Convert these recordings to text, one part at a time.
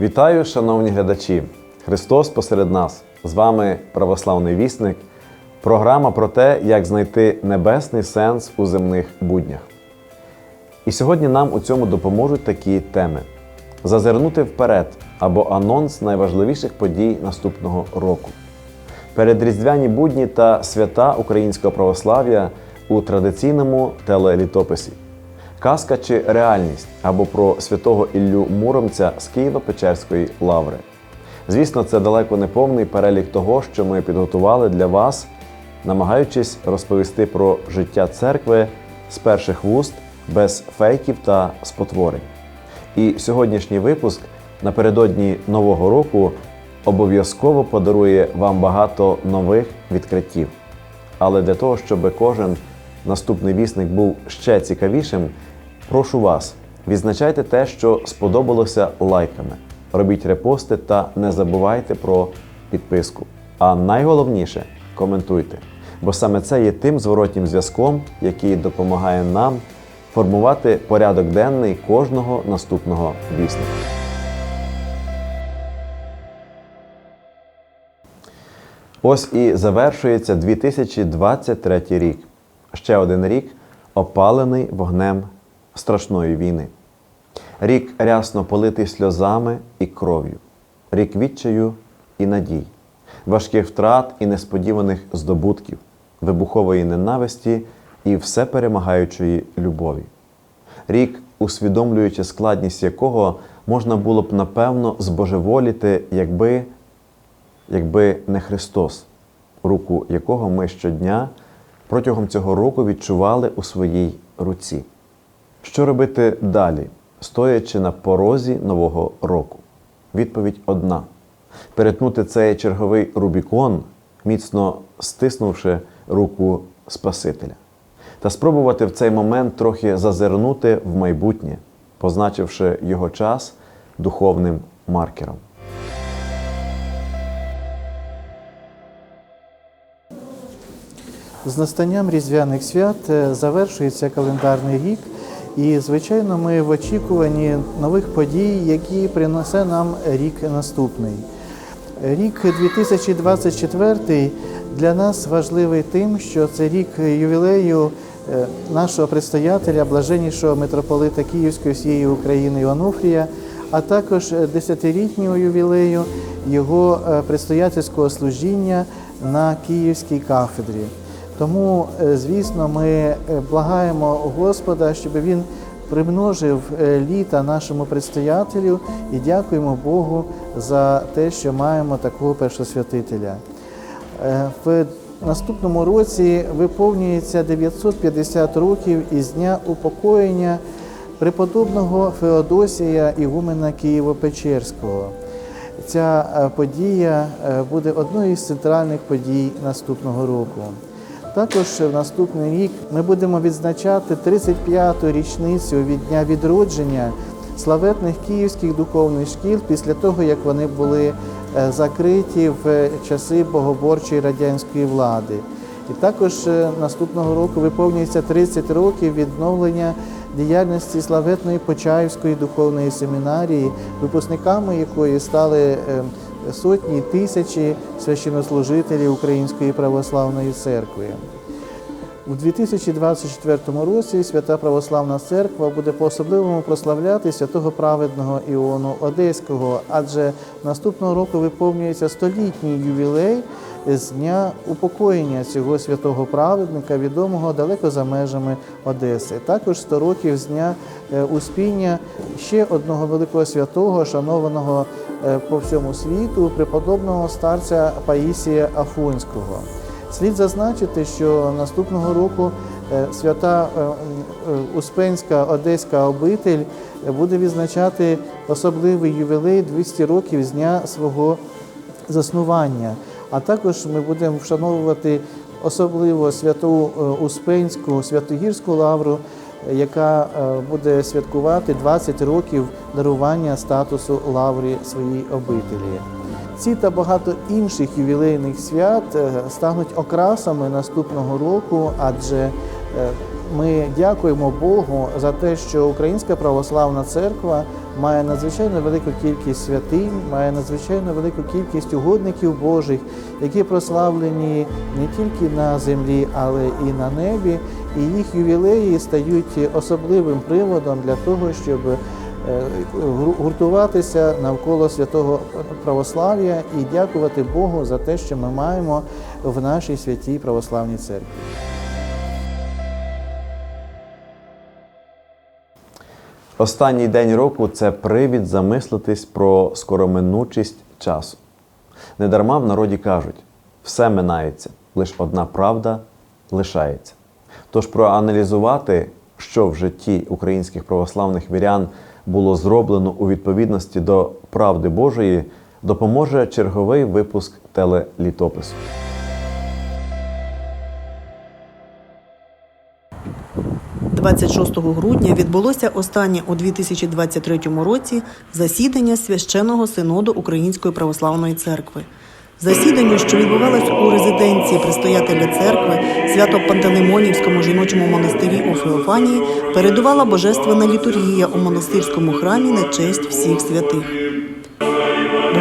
Вітаю, шановні глядачі! Христос посеред нас. З вами православний вісник. Програма про те, як знайти небесний сенс у земних буднях. І сьогодні нам у цьому допоможуть такі теми: зазирнути вперед або анонс найважливіших подій наступного року, передріздвяні будні та свята українського православ'я у традиційному телелітописі, казка чи реальність або про святого Іллю Муромця з Києво-Печерської лаври. Звісно, це далеко не повний перелік того, що ми підготували для вас, намагаючись розповісти про життя церкви з перших вуст без фейків та спотворень. І сьогоднішній випуск напередодні Нового року обов'язково подарує вам багато нових відкриттів. Але для того, щоб кожен наступний вісник був ще цікавішим, прошу вас, відзначайте те, що сподобалося лайками, робіть репости та не забувайте про підписку. А найголовніше коментуйте, бо саме це є тим зворотнім зв'язком, який допомагає нам формувати порядок денний кожного наступного вісника. Ось і завершується 2023 рік. Ще один рік опалений вогнем страшної війни. Рік рясно политий сльозами і кров'ю, рік відчаю і надій, важких втрат і несподіваних здобутків, вибухової ненависті і всеперемагаючої любові. Рік, усвідомлюючи складність якого можна було б напевно збожеволіти, якби якби не Христос, руку якого ми щодня протягом цього року відчували у своїй руці. Що робити далі, стоячи на порозі Нового року? Відповідь одна: перетнути цей черговий Рубікон, міцно стиснувши руку Спасителя, та спробувати в цей момент трохи зазирнути в майбутнє, позначивши його час духовним маркером. З настанням різдвяних свят е, завершується календарний рік, і, звичайно, ми в очікуванні нових подій, які принесе нам рік наступний. Рік 2024 для нас важливий тим, що це рік ювілею е, нашого предстоятеля, блаженнішого митрополита Київської всієї України Онуфрія, а також десятирітнього ювілею його е, предстоятельського служіння на Київській кафедрі. Тому, е, звісно, ми е, благаємо Господа, щоб він примножив е, літа нашому предстоятелю і дякуємо Богу за те, що маємо такого першосвятителя. В наступному році виповнюється 950 років із дня упокоєння преподобного Феодосія Ігумена Києво-Печерського. Ця подія буде одною із центральних подій наступного року. Також в наступний рік ми будемо відзначати 35-ту річницю від дня відродження славетних київських духовних шкіл після того, як вони були е, закриті в часи богоборчої радянської влади. І також е, наступного року виповнюється 30 років відновлення діяльності славетної Почаївської духовної семінарії, випускниками якої стали е, сотні тисячі священнослужителів Української православної церкви. У 2024 році Свята Православна Церква буде по-особливому прославляти святого праведного Іону Одеського, адже наступного року виповнюється столітній ювілей з дня упокоєння цього святого праведника, відомого далеко за межами Одеси. Також 100 років з дня е, успіння ще одного великого святого, шанованого е, по всьому світу, преподобного старця Паїсія Афонського. Слід зазначити, що наступного року е, свята Успенська Одеська обитель буде відзначати особливий ювілей 200 років з дня свого заснування. А також ми будемо вшановувати особливо святу Успенську, Святогірську лавру, яка буде святкувати 20 років дарування статусу лаври своїй обителі. Ці та багато інших ювілейних свят стануть окрасами наступного року, адже ми дякуємо Богу за те, що Українська православна церква має надзвичайно велику кількість святинь, має надзвичайно велику кількість угодників Божих, які прославлені не тільки на землі, але і на небі. І їх ювілеї стають особливим приводом для того, щоб е, гуртуватися навколо святого православ'я і дякувати Богу за те, що ми маємо в нашій святій православній церкві. Останній день року це привід замислитись про скороминучість часу. Недарма в народі кажуть, все минається, лише одна правда лишається. Тож проаналізувати, що в житті українських православних вірян було зроблено у відповідності до правди Божої, допоможе черговий випуск телелітопису. – 26 грудня відбулося останнє у 2023 році засідання священного синоду Української православної церкви. Засіданню, що відбувалось у резиденції предстоятеля церкви Свято-Пантелеймонівському жіночому монастирі у Феофанії, передувала божественна літургія у монастирському храмі на честь всіх святих.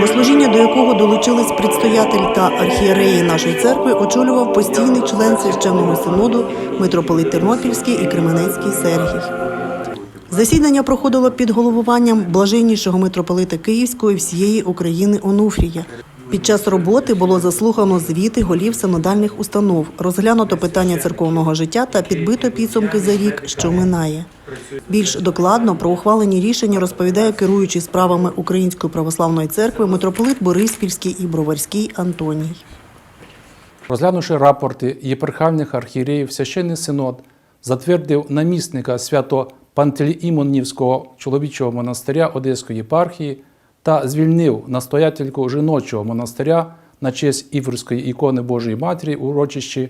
Богослужіння, до якого долучились предстоятель та архієреї нашої церкви, очолював постійний член священного синоду митрополит Тернопільський і Кременецький Сергій. Засідання проходило під головуванням блаженнішого митрополита Київського і всієї України Онуфрія. Під час роботи було заслухано звіти голів синодальних установ, розглянуто питання церковного життя та підбито підсумки за рік, що минає. Більш докладно про ухвалені рішення розповідає керуючий справами Української православної церкви митрополит Бориспільський і Броварський Антоній. Розглянувши рапорти єпархіальних архієреїв, священний синод затвердив намісника свято Пантелеймонівського чоловічого монастиря Одеської єпархії та звільнив настоятельку жіночого монастиря на честь Іверської ікони Божої Матері урочищі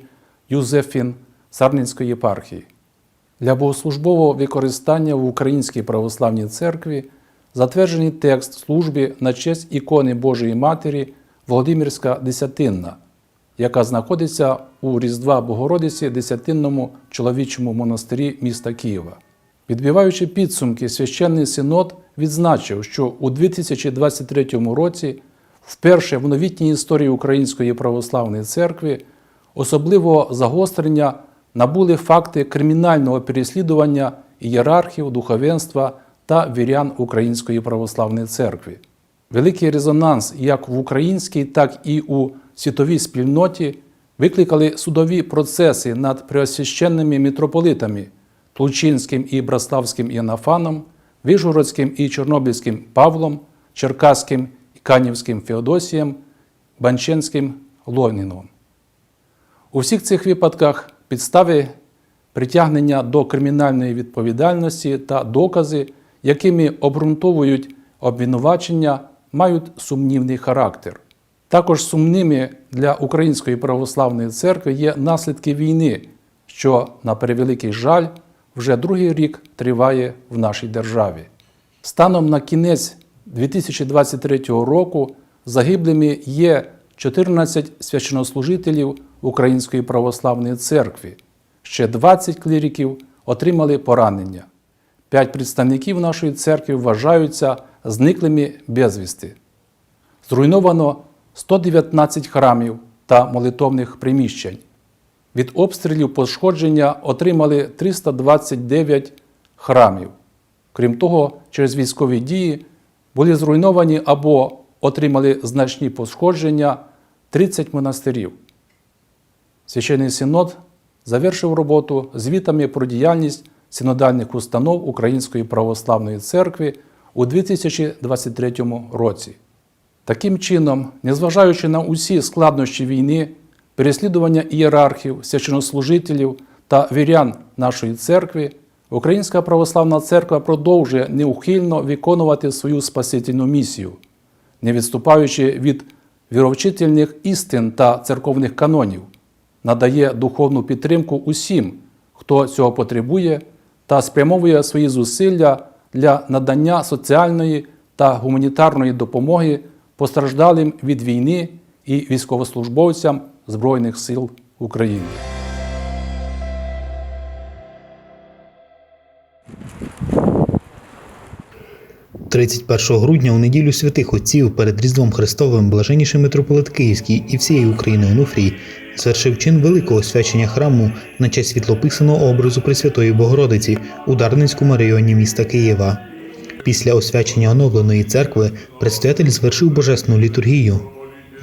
Юзефін Сарненської єпархії. Для богослужбового використання в Українській православній церкві затверджений текст служби на честь ікони Божої Матері Володимирська Десятинна, яка знаходиться у Різдва Богородиці Десятинному чоловічому монастирі міста Києва. Відбиваючи підсумки, священний синод відзначив, що у 2023 році вперше в новітній історії Української православної церкви особливого загострення набули факти кримінального переслідування ієрархів, духовенства та вірян Української православної церкви. Великий резонанс як в українській, так і у світовій спільноті викликали судові процеси над преосвященними митрополитами Тлучинським і Браславським Іоаннафаном, Вижгородським і Чорнобильським Павлом, Черкаським і Канівським Феодосієм, Банченським Лоніном. У всіх цих випадках підстави притягнення до кримінальної відповідальності та докази, якими обґрунтовують обвинувачення, мають сумнівний характер. Також сумними для Української православної церкви є наслідки війни, що, на превеликий жаль, вже другий рік триває в нашій державі. Станом на кінець 2023 року загиблими є 14 священнослужителів Української православної церкви. Ще 20 кліриків отримали поранення. П'ять представників нашої церкви вважаються зниклими безвісти. Зруйновано 119 храмів та молитовних приміщень. Від обстрілів пошкодження отримали 329 храмів. Крім того, через військові дії були зруйновані або отримали значні пошкодження 30 монастирів. Священний синод завершив роботу звітами про діяльність синодальних установ Української православної церкви у 2023 році. Таким чином, незважаючи на усі складнощі війни, переслідування ієрархів, священнослужителів та вірян нашої церкви, Українська православна церква продовжує неухильно виконувати свою спасительну місію, не відступаючи від віровчительних істин та церковних канонів, надає духовну підтримку усім, хто цього потребує, та спрямовує свої зусилля для надання соціальної та гуманітарної допомоги постраждалим від війни і військовослужбовцям Збройних сил України. «31 грудня у неділю святих отців перед Різдвом Христовим блаженніший митрополит Київський і всієї України Онуфрій звершив чин великого свячення храму на честь світлописаного образу Пресвятої Богородиці у Дарницькому районі міста Києва. Після освячення оновленої церкви предстоятель звершив божественну літургію.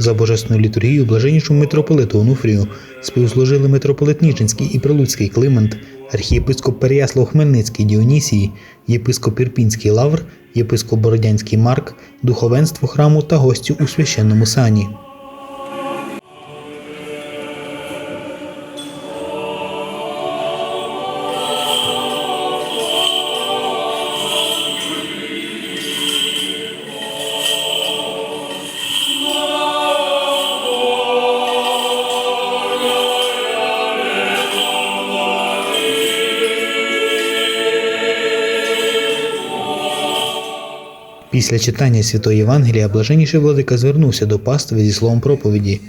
За божественну літургію блаженнішому митрополиту Онуфрію співслужили митрополит Ніжинський і Прилуцький Климент, архієпископ Переяслав Хмельницький Діонісій, єпископ Ірпінський Лавр, єпископ Бородянський Марк, духовенство храму та гості у священному сані. Після читання Святої Євангелія блаженніший владика звернувся до пастви зі словом проповіді.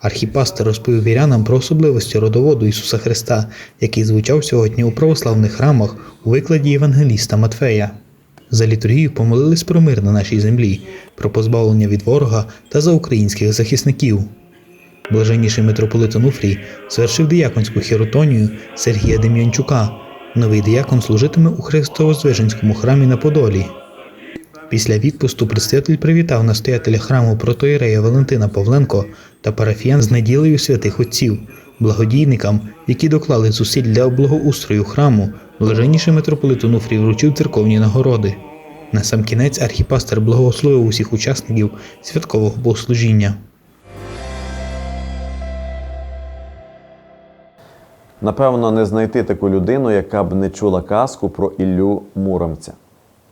Архіпастер розповів вірянам про особливості родоводу Ісуса Христа, який звучав сьогодні у православних храмах у викладі Євангеліста Матфея. За літургію помолились про мир на нашій землі, про позбавлення від ворога та за українських захисників. Блаженніший митрополит Онуфрій звершив дияконську хіротонію Сергія Дем'янчука. Новий диякон служитиме у Христово-Звиженському храмі на Подолі. Після відпусту предстоятель привітав настоятеля храму протоірея Валентина Павленко та парафіян з неділею святих отців, благодійникам, які доклали зусиль для благоустрою храму, блаженніший митрополит Онуфрій вручив церковні нагороди. На сам кінець архіпастер благословив усіх учасників святкового богослужіння. Напевно, не знайти таку людину, яка б не чула казку про Іллю Муромця.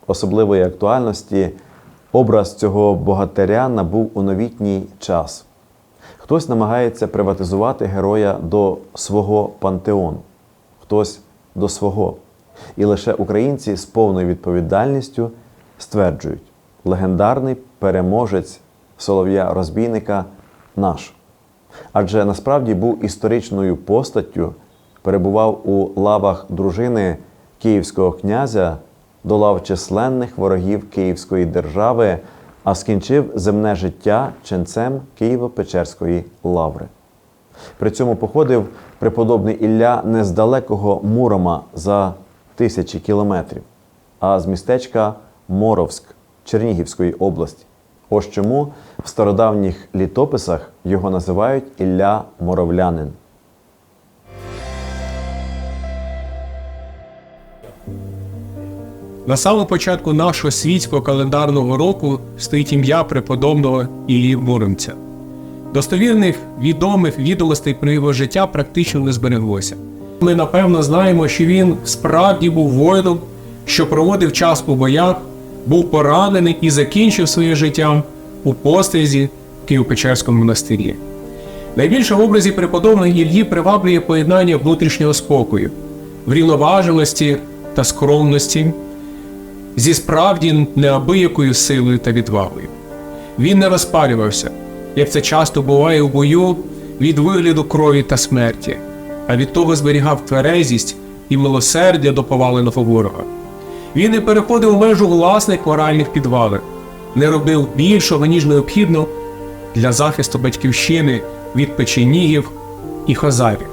Особливої актуальності образ цього богатиря набув у новітній час. Хтось намагається приватизувати героя до свого пантеону, хтось до свого. І лише українці з повною відповідальністю стверджують, легендарний переможець солов'я розбійника наш. Адже насправді був історичною постаттю, перебував у лавах дружини київського князя, долав численних ворогів Київської держави, а скінчив земне життя ченцем Києво-Печерської лаври. При цьому походив преподобний Ілля не з далекого Мурома за тисячі кілометрів, а з містечка Моровськ Чернігівської області. Ось чому в стародавніх літописах його називають Ілля Моровлянин. На самому початку нашого світського календарного року стоїть ім'я преподобного Іллі Муромця. Достовірних відомих відомостей про його життя практично не збереглося. Ми напевно знаємо, що він справді був воїном, що проводив час у боях, був поранений і закінчив своє життя у пострізі в Києво-Печерському монастирі. Найбільше в образі преподобного Іллі приваблює поєднання внутрішнього спокою, врівноваженості та скромності зі справді неабиякою силою та відвагою. Він не розпалювався, як це часто буває у бою від вигляду крові та смерті, а від того зберігав тверезість і милосердя до поваленого ворога. Він не переходив межу власних моральних підвалин, не робив більшого, ніж необхідно для захисту батьківщини від печенігів і хазарів.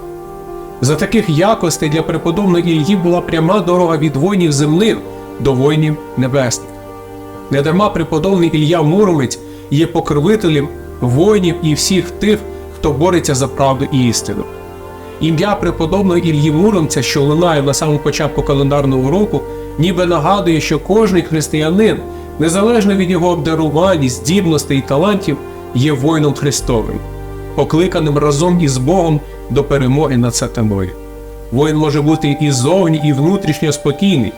За таких якостей для преподобного Ільї була пряма дорога від воїнів земних до воїнів небесних. Недарма преподобний Ілля Муромець є покровителем воїнів і всіх тих, хто бореться за правду і істину. Ім'я преподобного Ільї Муромця, що лунає на самому початку календарного року, ніби нагадує, що кожний християнин, незалежно від його обдарувань, здібностей і талантів, є воїном Христовим, покликаним разом із Богом до перемоги над сатаною. Воїн може бути і зовні, і внутрішньо спокійний,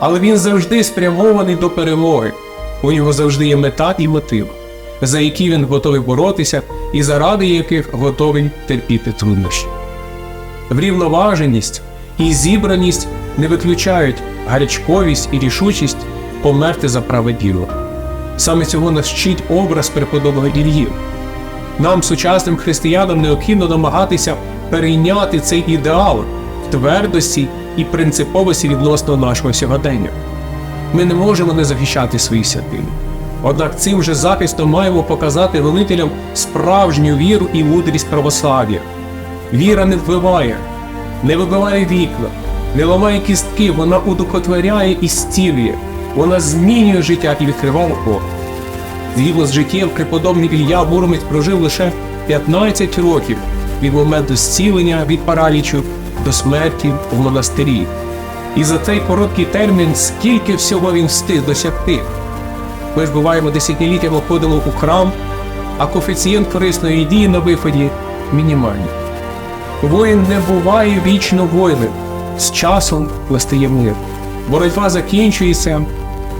але він завжди спрямований до перемоги. У нього завжди є мета і мотив, за які він готовий боротися і заради яких готовий терпіти труднощі. Врівноваженість і зібраність не виключають гарячковість і рішучість померти за праве діло. Саме цього нас вчить образ преподобного Ільї. Нам, сучасним християнам, необхідно намагатися перейняти цей ідеал в твердості і принциповості відносно нашого сьогодення. ми не можемо не захищати свої святині. Однак цим же захистом маємо показати велителям справжню віру і мудрість православ'я. Віра не вбиває, не вибиває вікна, не ламає кістки, вона удохотворяє і зцілює, вона змінює життя і відкриває Бог. Згідно з життям, преподобний Ілля Муромець прожив лише 15 років від моменту зцілення від паралічу до смерті в монастирі. І за цей короткий термін скільки всього він встиг досягти. Ми ж буваємо десятиліттями ходимо у храм, а коефіцієнт корисної дії на виході мінімальний. Воїн не буває вічно воїном. З часом настає мир. Боротьба закінчується,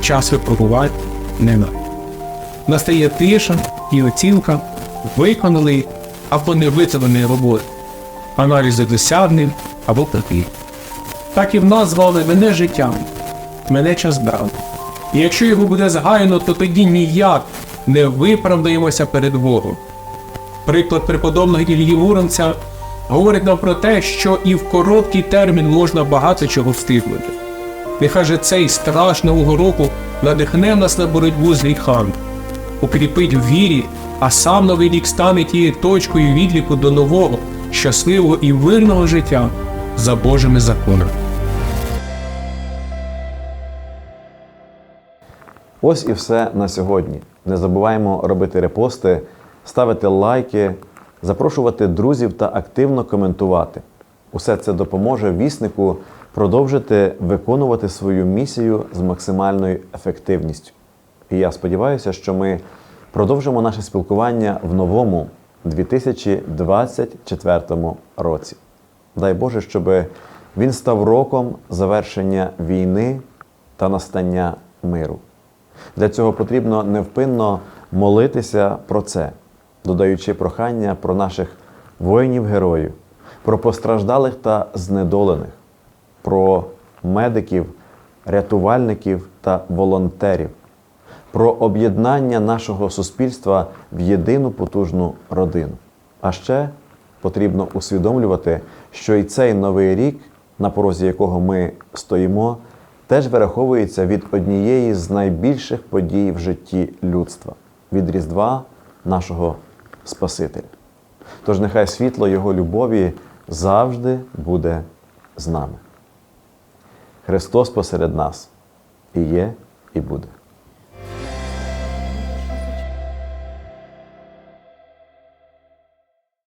час випробувати немає. Настає тиша і оцінка виконаної або не виконаної роботи, аналізи досягнень або такий. Так і в нас з вами мене життям, мене час брав. І якщо його буде згаяно, то тоді ніяк не виправдаємося перед Богом. Приклад преподобного Іллі Муромця говорить нам про те, що і в короткий термін можна багато чого встигнути. Нехай же цей страх нового року надихне нас на боротьбу з гріхами, укріпить в вірі, а сам новий рік стане тією точкою відліку до нового, щасливого і мирного життя за Божими законами. Ось і все на сьогодні. Не забуваємо робити репости, ставити лайки, запрошувати друзів та активно коментувати. Усе це допоможе віснику продовжити виконувати свою місію з максимальною ефективністю. І я сподіваюся, що ми продовжимо наше спілкування в новому 2024 році. Дай Боже, щоб він став роком завершення війни та настання миру. Для цього потрібно невпинно молитися про це, додаючи прохання про наших воїнів-героїв, про постраждалих та знедолених, про медиків, рятувальників та волонтерів, про об'єднання нашого суспільства в єдину потужну родину. А ще потрібно усвідомлювати, що і цей новий рік, на порозі якого ми стоїмо, теж вираховується від однієї з найбільших подій в житті людства від Різдва нашого Спасителя. Тож нехай світло Його любові завжди буде з нами. Христос посеред нас і є, і буде.